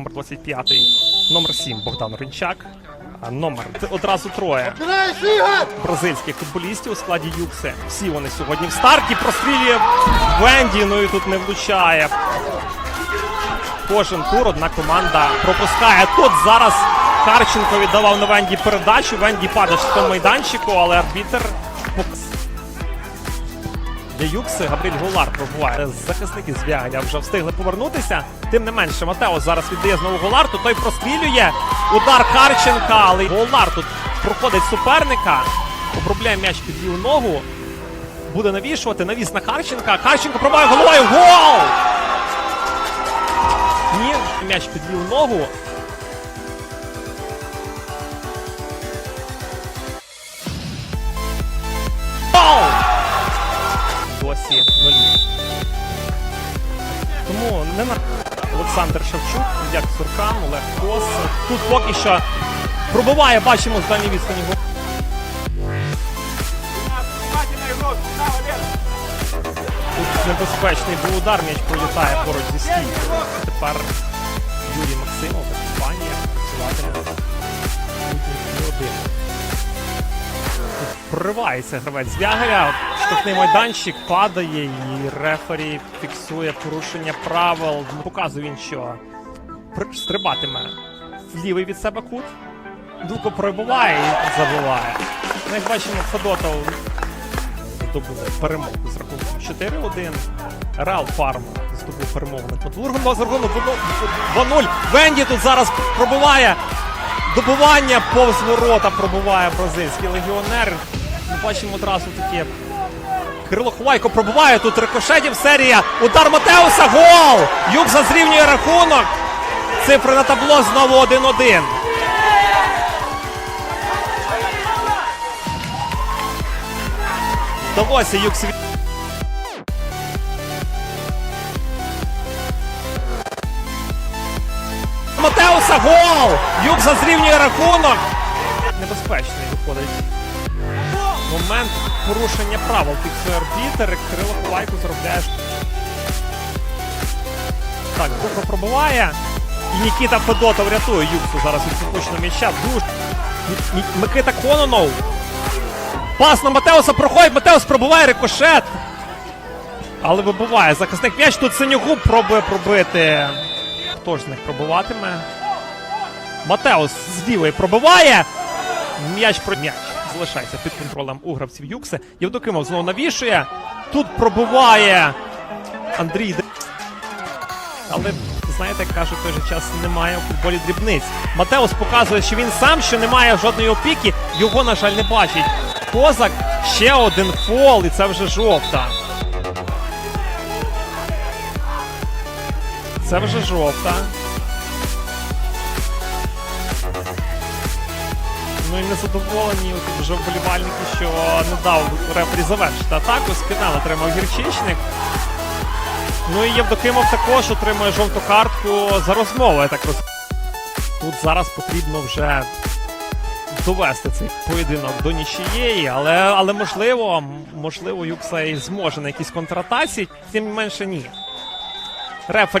25-й. Номер 7 Богдан Ринчак. Номер одразу троє бразильських футболістів у складі Юкси. Всі вони сьогодні в старті. Прострілює Венді, ну і тут не влучає. Кожен тур одна команда пропускає. Тут зараз Харченко віддавав на Венді передачу. Венді падає в майданчику, але арбітер для Юкси Габріль Голар пробуває. Захисники з Вягеля вже встигли повернутися. Тим не менше, Матео зараз віддає знову Голарту. Той прострілює. Удар Харченка, але Голар тут проходить суперника. Обробляє м'яч під ліву ногу. Буде навішувати. Навіс на Харченка. Харченко пробиває головою. Гол! Ні, м'яч під ліву ногу. Досі нулі. Тому не на Олександр Шевчук, як Суркан, Олег Кос. Тут поки що пробиває, бачимо з дальній відстані. Тут небезпечний був удар, м'яч пролітає поруч зі стійкою. Тепер Юрій Максимов та компанія працюватиме один. Тут проривається гравець з Вягеля, штрафний майданчик падає і рефері фіксує порушення правил. Показує він, що стрибатиме в лівий від себе кут. Дуко пробиває і забиває. Ну, як бачимо, Федотов здобув перемогу з рахунком 4-1. Реал Фарм здобув перемогу над Подвургом. З рахунок 2-0. Венді тут зараз пробиває. Добування повз ворота пробиває бразильський легіонер. Ми бачимо одразу таке. Кирило Ховайко пробиває тут рикошетів серія. Удар Матеуса. Гол! Юкса зрівнює рахунок. Цифри на табло знову 1-1. Вдалося від- Матеуса гол! Юкса зрівнює рахунок. Небезпечний виходить. Момент порушення правил фіксує арбітер. Кирило Ковайко заробляє. Так, Кухо пробиває. І Нікіта Федотов рятує Юксу зараз від пропущеного м'яча. Ні- Микита Кононов. Пас на Матеуса проходить. Матеус пробиває рикошет. Але вибиває захисник м'яч. Тут Синюгуб пробує пробити. Хто ж з них пробиватиме? Матеус з лівої пробиває. М'яч про м'яч залишається під контролем у гравців Юкси. Євдокимов знову навішує. Тут пробиває Андрій. Але знаєте, як кажуть, в той же час немає у футболі дрібниць. Матеус показує, що він сам що немає жодної опіки. Його, на жаль, не бачить. Козак ще один фол, і це вже жовта. Це вже жовта. Ну і незадоволені вже вболівальники, що не дав рефері завершити атаку. Спінал отримав гірчичник. Ну і Євдокимов також отримує жовту картку за розмову, я так розумію. Тут зараз потрібно вже довести цей поєдинок до нічиєї, але, але можливо, можливо, Юкса і зможе на якійсь контратації, тим менше ні. Рефері